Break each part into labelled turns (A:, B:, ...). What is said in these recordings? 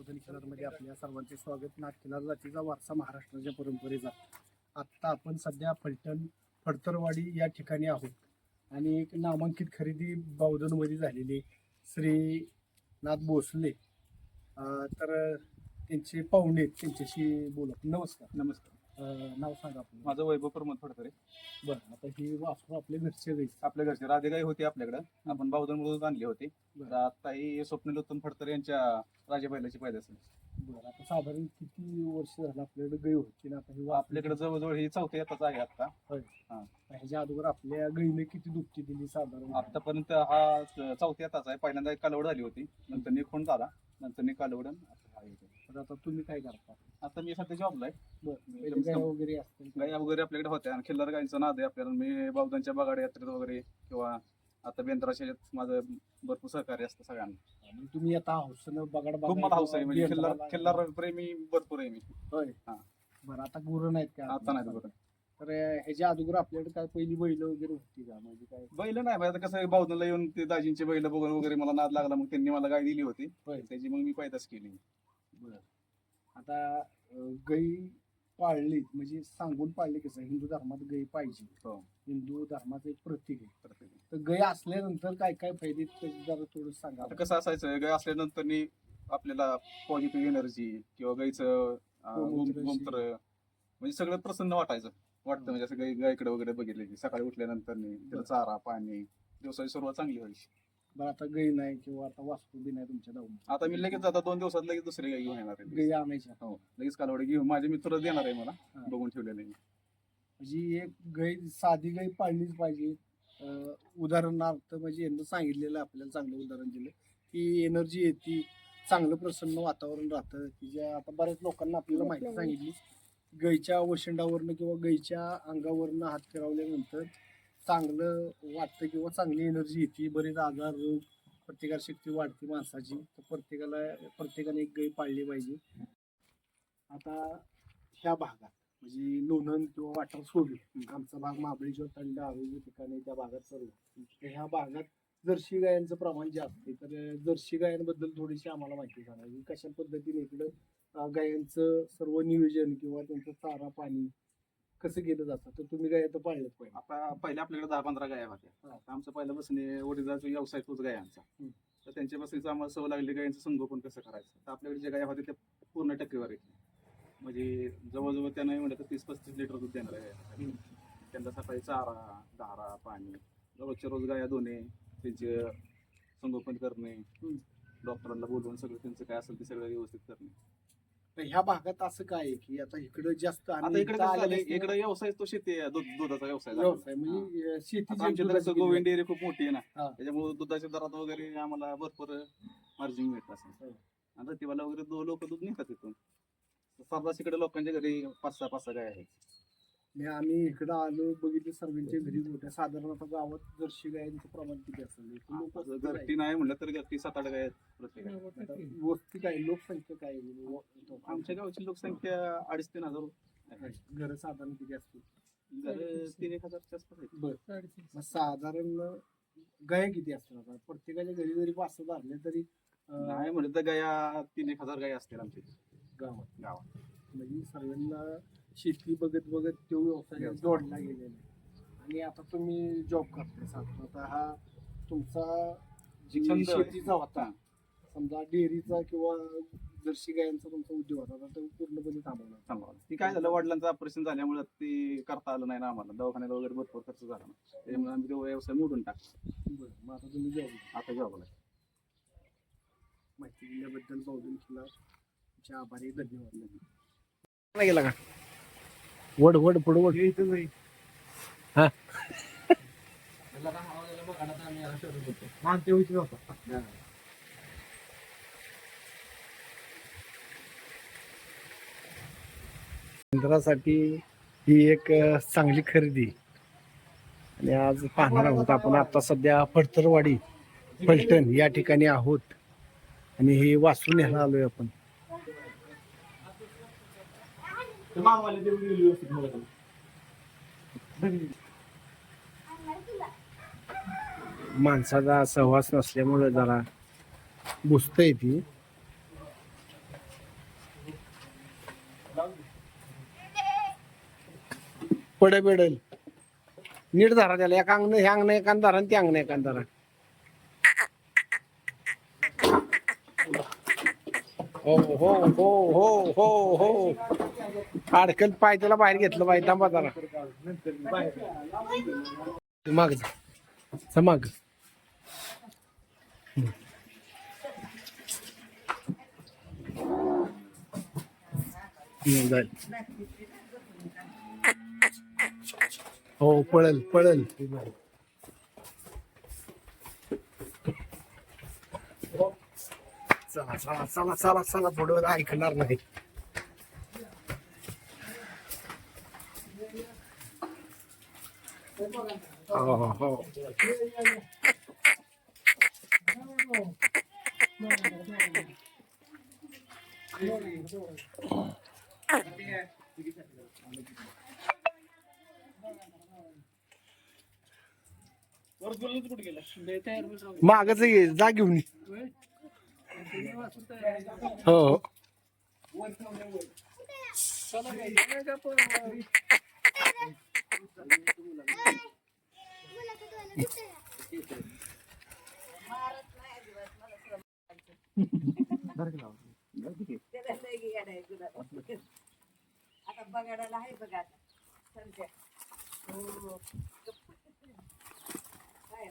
A: चौधरी खिलारमध्ये आपल्या सर्वांचे स्वागत. नाटखिलार जातीचा वारसा महाराष्ट्राच्या परंपरेचा. आत्ता आपण सध्या फलटण फडतरवाडी या ठिकाणी आहोत. आणि एक नामांकित खरेदी बावधनमध्ये झालेली श्री नाथ भोसले. तर त्यांचे पाहुणे त्यांच्याशी बोला नमस्कार.
B: नमस्कार.
A: अं, नाव सांगा आपलं.
B: माझं वैभव प्रमोद फडतरे.
A: बरं आता ही वासरू आपले घरचे जाईल
B: आपल्या घरचे. राधेगाई होती आपल्याकडं. आपण बावधन मधून आणली होती.
A: बरं.
B: तर आता ही स्वप्नील उत्तम फडतरे यांच्या राजाबाईलाची पैदास आहे.
A: बरं आता साधारण किती वर्ष झालं आपल्याकडे गाई होती ना आता ही वासरू-
B: आपल्याकडे जवळजवळ ही चौथ्या येताच आहे आता
A: ह्याच्या अगोदर आपल्या गाईने किती दुपटी दिली साधारण?
B: आतापर्यंत हा च- चौथ्या येताच आहे. पहिल्यांदा एक कालवड झाली होती. नंतर मी खून झाला. नंतर आता हा येतो.
A: तर आता तुम्ही काय करता?
B: आता मी सध्या जॉबला आहे.
A: पहिले गाय वगैरे
B: वगैरे आपल्याकडे होत्या आणि खिल्लार गाईंचा नाद आहे आपल्याला. मी बावधांच्या बगाड यात्रेत वगैरे किंवा आता बेंद्राच्या माझं भरपूर सहकार्य असतं सगळ्यांना.
A: तुम्ही आता हौसनं बगाड
B: खूप मला हाऊस आहे. म्हणजे खिल्लार खिल्लार प्रेमी भरपूर आहे मी.
A: होय.
B: हा.
A: बरं आता गुरं नाहीत का?
B: आता नाही बरं
A: तर ह्याच्या अगोदर आपल्याकडे काय पहिली बैल वगैरे होती का? म्हणजे काय?
B: बैल नाही म्हणजे आता कसं आहे, बावधनला येऊन ते दाजींचे बैल बघून वगैरे मला नाद लागला मग त्यांनी मला गाय दिली होती. त्याची मग मी पैदास केली.
A: बरं. आता गाई पाळली म्हणजे सांगून पाळली कसं हिंदू धर्मात गाई पाहिजे.
B: हो.
A: हिंदू धर्माचं एक प्रतीक आहे.
B: तर
A: गाई असल्यानंतर काय काय फायदे जरा थोडं सांगा.
B: आता कसं असायचं गाय असल्यानंतर आपल्याला पॉझिटिव्ह एनर्जी किंवा
A: गोमूत्र
B: गोम- गोमूत्र म्हणजे सगळं प्रसन्न वाटायचं. वाटतं म्हणजे असं गाई गायकडे वगैरे बघितले की सकाळी उठल्यानंतर त्याला चारा पाणी दिवसाची सुरुवात चांगली व्हायची.
A: बरं आता गाई नाही किंवा आता वास्तू बी नाही तुमच्या दावून
B: आता मी लगेच आता दोन दिवसात लगेच दुसरी गाय घेऊन येणार आहे
A: गाई आणायच्या.
B: हो लगेच कालवडी घेऊन माझे मित्र देणार आहे मला
A: हा.
B: बघून ठेवलेले मी.
A: म्हणजे एक गाई साधी गाई पाळलीच पाहिजे. अं, उदाहरणार्थ म्हणजे यांनी सांगितलेलं आपल्याला चांगलं उदाहरण दिलं. की एनर्जी येते चांगलं प्रसन्न वातावरण राहतं. की ज्या आता बऱ्याच लोकांना आपल्याला माहिती सांगितली. गाईच्या वशंडावरनं किंवा गाईच्या अंगावरनं हात फिरवल्यानंतर चांगलं वाटतं किंवा चांगली एनर्जी येते बरेच आजार रोग प्रतिकारशक्ती वाढते माणसाची. तर प्रत्येकाला प्रत्येकाने एक गाय पाळली पाहिजे. आता ह्या भागात म्हणजे लोणंद किंवा वाटर सोडली आमचा भाग महाबळेश्वर थंड आरोग्य ठिकाणी त्या भागात सर्व तर ह्या भागात जर्सी गायांचं प्रमाण जास्त आहे. तर जर्सी गायांबद्दल थोडीशी आम्हाला माहिती सांगायची कशा पद्धतीने इकडं गायांचं सर्व नियोजन किंवा त्यांचं चारा पाणी कसं केलं जातं तर तुम्ही गाय तर पाळलेत पाहिजे
B: आता पहिल्या आपल्याकडे दहा पंधरा गाया होत्या. आता आमचं पहिलं बसणे वडिलाचा व्यवसाय तोच गायांचा. तर त्यांच्या बसणीचं आम्हाला सवय लागली गायांचं संगोपन कसं करायचं तर आपल्याकडे ज्या गाया होत्या त्या पूर्ण टक्केवारी म्हणजे जवळजवळ त्यांना म्हणलं तर तीस पस्तीस लिटर दूध देणार आहे. त्यांना सकाळी चारा दारा पाणी रोजच्या रोज गाया धुणे त्यांचे संगोपन करणे. डॉक्टरांना बोलवून सगळं त्यांचं काय असेल ते सगळं व्यवस्थित करणे
A: तर ह्या भागात असं काय आहे की आता इकडं जास्त
B: आता
A: आणि
B: इकडे कसं झालंय, इकडे व्यवसाय तो शेती आहे, दूध दुधाचा व्यवसाय झाला.
A: व्यवसाय म्हणजे शेती
B: आता आमच्या गोविंद डेअरी खूप मोठी आहे ना.
A: हा.
B: त्याच्यामुळे दुधाच्या दरात वगैरे आम्हाला भरपूर मार्जिन मिळत असं
A: हो.
B: आणि रतिबाला वगैरे दोन लोक दूध नेतात तिथून सर्रास इकडे लोकांच्या घरी पाच सहा पाच सहा गाय आहेत.
A: आणि आम्ही इकडं आलो बघितलं सर्वांच्या घरी मोठ्या साधारण आता गावात जर्शी गायांचं प्रमाण किती असेल? एक लोक
B: असं
A: असतील
B: घरटी नाही म्हणलं तर घरटी सात आठ गाय
A: आता वस्ती काय लोकसंख्या काय आहे? म्हणजे व-
B: आमच्या गावची लोकसंख्या अडीच तीन हजार आहे.
A: घरं साधारण किती असतील?
B: घरं तीन एक हजारच्या आसपास
A: मग साधारण गाय किती असतील आता? प्रत्येकाच्या घरी जरी पाच सहा तरी
B: नाही म्हणलं तर गाया तीन एक हजार गाय असतील आमच्या
A: गावात.
B: गावात.
A: म्हणजे सर्वांना शेती बघत बघत तो व्यवसाय. जोडला गेलेला आहे. आणि आता तुम्ही जॉब करताय साधारण. आता हा तुमचा जी
B: छंद आहे.
A: शेतीचा होता समजा डेअरीचा किंवा जर्सी गायांचा तुमचा उद्योग होता तर तो पूर्णपणे थांबवला.
B: सांभाळा ती काय झालं? वडिलांचं ऑपरेशन झाल्यामुळे ते करता आलं नाही ना आम्हाला. दवाखान्यात वगैरे भरपूर खर्च झाला ना. त्याच्यामुळे आम्ही तो व्यवसाय मोडून टाकला.
A: बरं मग आता तुम्ही जॉब
B: आता जॉबला
A: माहिती दिल्याबद्दल बहुजन खिला तुमचे आभारी धन्यवाद. गेला का? वड वड पुढं वड हा? केंद्रासाठी ही एक चांगली खरेदी. आणि आज पाहणार आहोत आपण आता सध्या फडतरवाडी फलटण या ठिकाणी आहोत. आणि हे वाचून आलोय आपण. माणसाचा सहवास नसल्यामुळे जरा बुजतंय ती. पडे पडेल नीट धरा त्याला. एक अंगण हे अंगण एक धरा आणि ते अंगण एक धरा. हो हो हो हो हो हो. अडकल पाय त्याला बाहेर घेतलं पाहिजे थांबा जरा. माग माग. जाईल. हो पळल पळल. चला चला चला चला चला पुढे ऐकणार नाही. हो हो हो मागच ये जा घेऊन ये. हो हो
C: आता बघायला आहे बघा आता संध्या हो काय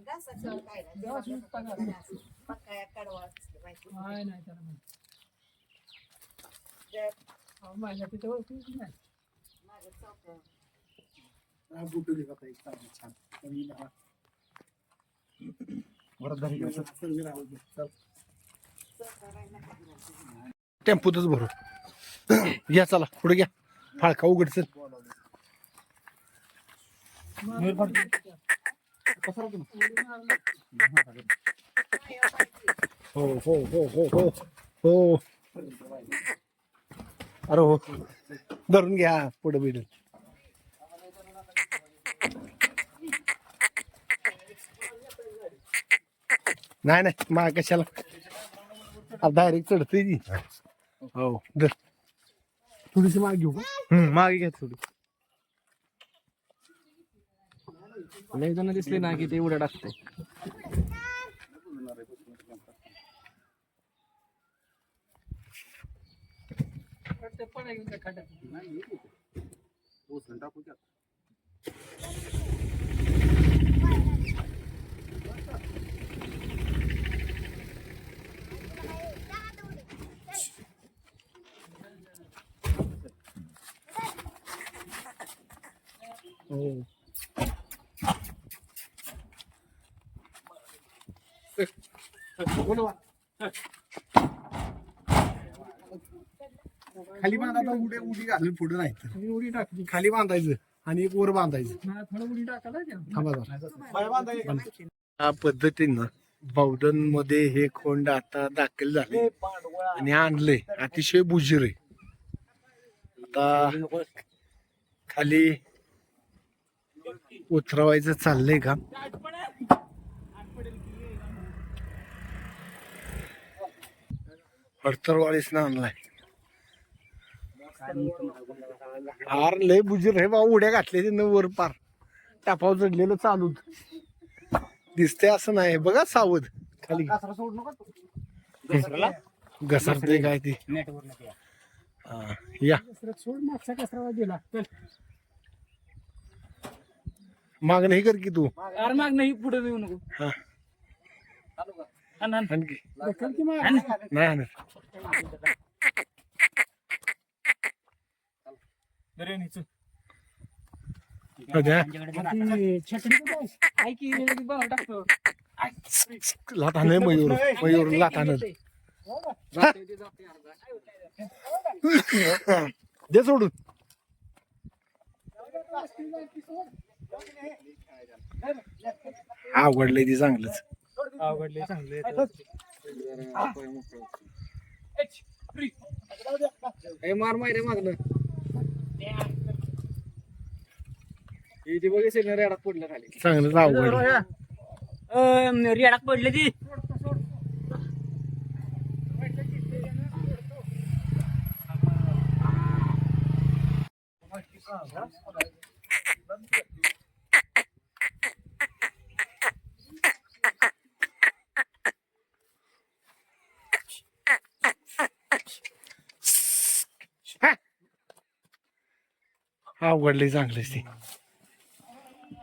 C: घासाचं काय नाही. पकाया कडवा असलं माहिती. जर माझं चौकं.
A: बुटुली का ताई चांगली छान कमी दहा चल, मी राहू दे. चल.
C: चौकं राहिलं
A: टेम्पोतच भरू या चला पुढे घ्या फाळका उघड चल हो हो हो हो हो हो अरे हो धरून घ्या पुढे बिड नाही नाही मा कशाला डायरेक्ट चढते ती हो धर थोडीशी माग घेऊ का
D: मागे घ्या थोडी लय जण दिसले ना की ते उड्या टाकते
A: हो. खाली बांधा उडी उडी घालून पुढे नाही.
D: उडी टाकली
A: खाली बांधायचं आणि एक वर बांधायचं. या पद्धतीनं बौद्धनमध्ये हे खोंड आता दाखल झाले आणि आणले. अतिशय बुजीर. आहे आता खाली उतरवायचं चाललंय का? हडतरवाडीस ना आणलाय. हार लय बुजीर हे बा उड्या घातल्या तिनं वर पार. टापाव चढलेलं चालू दिसते असं नाही बघा सावध खाली. घसरते काय ते? हा, या.
D: सोड मागचा कचरा दिला. चल.
A: माग नाही कर की तू.
D: अरे माग नाही पुढे येऊ नको.
A: हा. हो लाथाने मयूर. लाथानं. दे सोडून. आवडले ती चांगलंच.
D: आवडले चांगले मार मारे मागलं इथे बघ सिग्नल रेडात पडलं खाली.
A: आवडलं.
E: रेडाक पडले ती.
A: आवडले चांगलेच ती.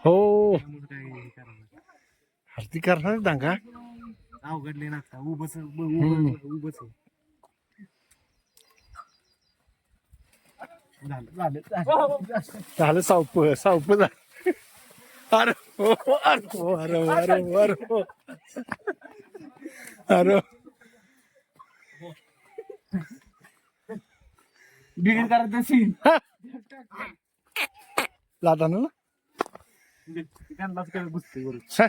A: हो. ती करणार दांगा
D: अवघडले ना उभच. उभच.
A: झालं सावप सावप झालं. अरे हो अरे हो अरे हो, अरे हो, अरे हो. अरे हो.
D: डिलीट सीन
A: लाथानं ना?
D: त्यांनाच काय घुसते बरोबर
A: छे.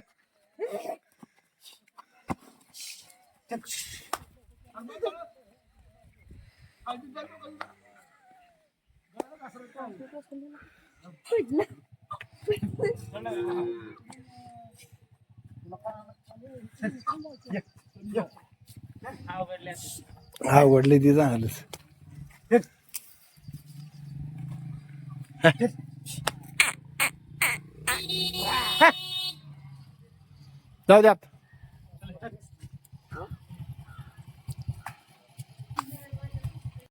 A: आवडले ती चांगलंच. जाऊ द्या